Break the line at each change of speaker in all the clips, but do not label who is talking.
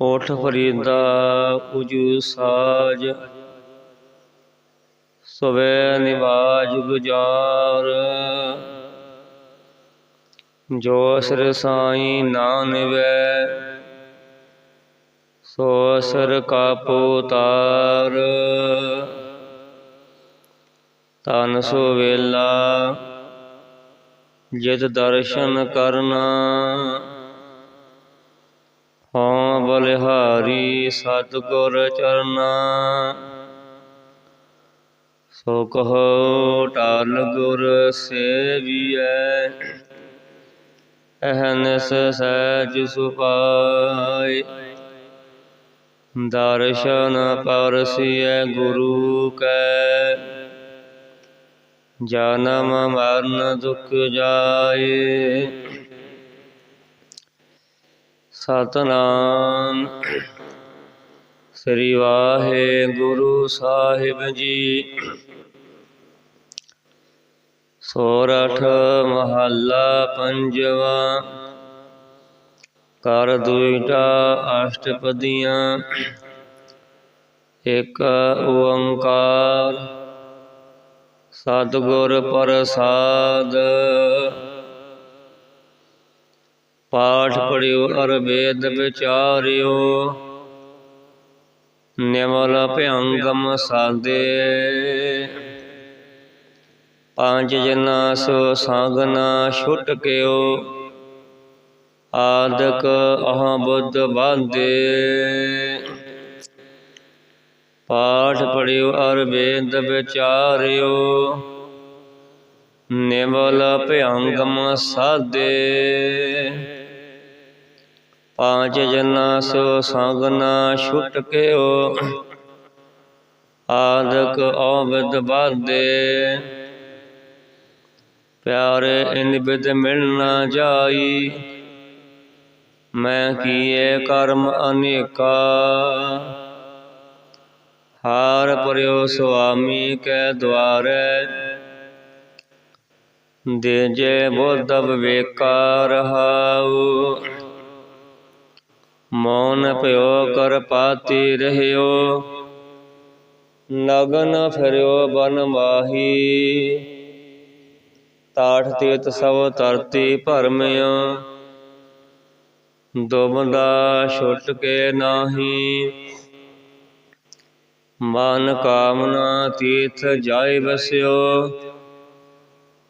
ਉਠ ਫਰੀਦਾ, ਉਜੂ ਸਾਜ। ਸਵੇ ਨਿਵਾਜ ਗੁਜਾਰ। ਜੋ ਅਸਰ ਸਾਈ ਨਾ ਨਿਵੈ, ਸੋ ਅਸਰ ਕਾ ਤਾਰ। ਤਨ ਸੋ ਵੇਲਾ, ਜਿਤ ਦਰਸ਼ਨ ਕਰਨਾ। ਬਲਿਹਾਰੀ ਸਤਿਗੁਰ ਚਰਨਾ। ਸੋ ਕਹੋ, ਟਾਲ ਗੁਰ ਸੇਵੀਐ ਅਹਨਸ ਸਹਿਜ ਸੁਪਾਈ ਦਰਸ਼ਨ ਪਰਸਿਐ ਗੁਰੂ ਕੈ, ਜਨਮ ਮਰਨ ਦੁਖ ਜਾਏ। ਸਤਨਾਮ। ਸ੍ਰੀ ਵਾਹਿਗੁਰੂ ਸਾਹਿਬ ਜੀ। ਸੋਰਠ ਮਹੱਲਾ ਪੰਜਵਾ। ਕਰ ਦੁਇਟਾ ਅਸ਼ਟਪਦੀਆਂ। ਇਕ ਓੰਕਾਰ। ਸਤਿਗੁਰ ਪ੍ਰਸਾਦ। ਪਾਠ ਪੜਿਓ ਅਰ ਵੇਦ ਵਿਚਾਰਿਓ। ਨਿਮਲ ਭਯੰਗਮ ਸਾਦੇ ਪੰਜ ਜਨਾ ਸੋ ਸੰਗ ਨਾ ਛੁਟ ਕਿਓ। ਆਦਕ ਅਹ ਬੁੱਧ ਬਾਂਦੇ ਪਾਠ ਪੜਿਓ ਅਰ ਵੇਦ ਵਿਚਾਰਿਓ। ਨਿਮਲ ਭਯੰਗਮ ਸਾਦੇ ਪੰਜ ਜਨਾ ਸੋ ਸੰਗ ਨਾ ਛੁਟ ਕਿਓ ਆਦਕ ਔਬਦ ਬਾਦੇ ਪਿਆਰੇ ਇਨ ਬਿਦ ਮਿਲਣਾ ਜਾਈ। ਮੈਂ ਕੀਏ ਕਰਮ ਅਨੇਕਾ। ਹਾਰ ਪਰਿਓ ਸੁਆਮੀ ਕੈ ਦਵਾਰੈ ਦੇ ਜੇ ਬੁੱਧ ਵਿਵੇਕਾ ਰਹਾਉ। ਮੌਨ ਭਇਓ ਕਰ ਪਾਤੀ ਰਹਿਓ। ਨਗਨ ਫਿਰਿਓ, ਬਨ ਮਾਹੀ। ਤਾਠ ਤੀਤ ਸਭ ਧਰਤੀ ਭਰਮਿਓ। ਦੁਬਦਾ ਛੁੱਟ ਕੇ ਨਾਹੀ। ਮਨ ਕਾਮਨਾ ਤੀਰਥ ਜਾਇ ਵਸਿਓ।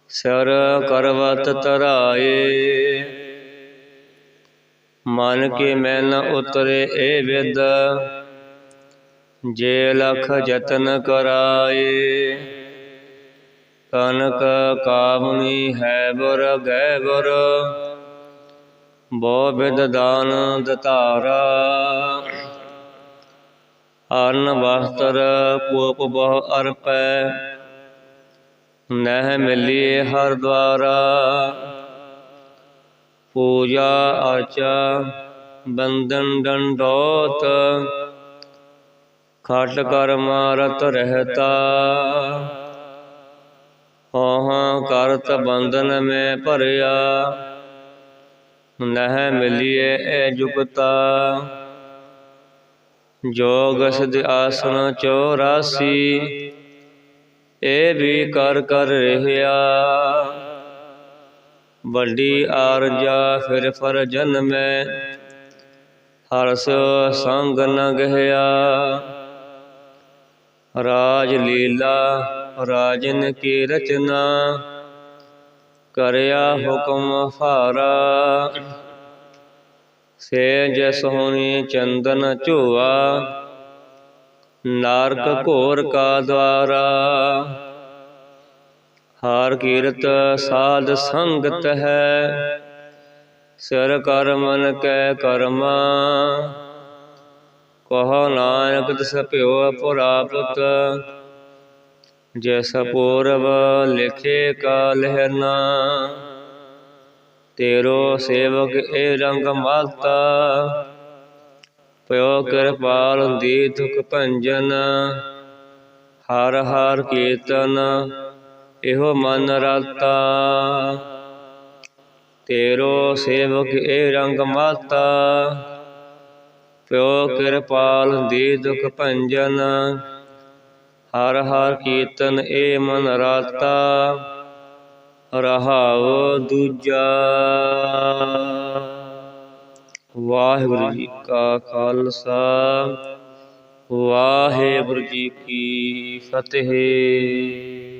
ਸਰ ਕਰਵਤ ਤਰਾਏ ਮਨ ਕੇ ਮੈਂ ਨ ਉਤਰੇ ਏ ਵਿਦ। ਜੇ ਲਖ ਯਤਨ ਕਰਾਏ ਕਨਕ ਕਾਮਨੀ ਹੈ ਬੁਰ ਗੈ ਬੁਰ ਬੋ ਬਿਦ ਦਾਨ ਦਤਾਰਾ। ਅਰਨ ਵਸਤਰ ਕੋਪ ਬਹੁ ਅਰਪੈ। ਨਹਿ ਮਿਲੀਏ ਹਰ ਦਵਾਰਾ ਪੂਜਾ ਆਚਾ ਬੰਧਨ ਡੰਡੋਤ, ਖਟ ਕਰ ਮਾਰਤ ਰਹਤਾ। ਹੋਹਾਂ ਕਰਤ ਬੰਧਨ ਮੈਂ ਭਰਿਆ, ਨਹਿ ਮਿਲੀਏ ਐ ਜੁਗਤਾ। ਜੋਗ ਸਿਧ ਆਸਨ 84 ਇਹ ਵੀ ਕਰ ਕਰ ਰਹਿਆ। ਵੱਡੀ ਆਰਜਾ ਫਿਰ ਫਰ ਜਨਮੈ ਹਰਸ ਸੰਗ ਨ ਗਹਿਆ। ਰਾਜ ਲੀਲਾ ਰਾਜਨ ਕੀ ਰਚਨਾ। ਕਰਿਆ ਹੁਕਮ ਫਾਰਾ ਸੇਜ ਸੋਹਣੀ ਚੰਦਨ ਝੋਆ। ਨਾਰਕ ਘੋਰ ਕਾ ਦਵਾਰਾ ਹਾਰ ਕੀਰਤ ਸਾਧ ਸੰਗਤ ਹੈ। ਸਿਰ ਕਰ ਮਨ ਕੈ ਕਰਮਾ। ਕਹੋ ਨਾਨਕ ਤਿਸ ਭਿਓ ਪੁਰਾਪਤ। ਜੈਸਾ ਪੂਰਵ ਲਿਖੇ ਕਾ ਲਹਿਰਨਾ ਤੇਰੋ ਸੇਵਕ ਏ ਰੰਗ ਮਾਤਾ ਪਿਓ ਕਿਰਪਾਲ ਦੀ ਤੁਕ ਭੰਜਨ। ਹਰ ਹਰ ਕੀਰਤਨ ਇਹੋ ਮਨ ਰਤਾ। ਤੇਰੋ ਸੇਵਕ ਏ ਰੰਗ ਮਾਤਾ। ਪਿਓ ਕਿਰਪਾਲ ਦੀ ਦੁਖ ਭੰਜਨ। ਹਰ ਹਰ ਕੀਰਤਨ ਏ ਮਨ ਰਾਤਾ। ਰਹਾਉ ਦੂਜਾ। ਵਾਹਿਗੁਰੂ ਜੀ ਕਾ ਖਾਲਸਾ। ਵਾਹਿਗੁਰੂ ਜੀ ਕੀ ਫਤਿਹ।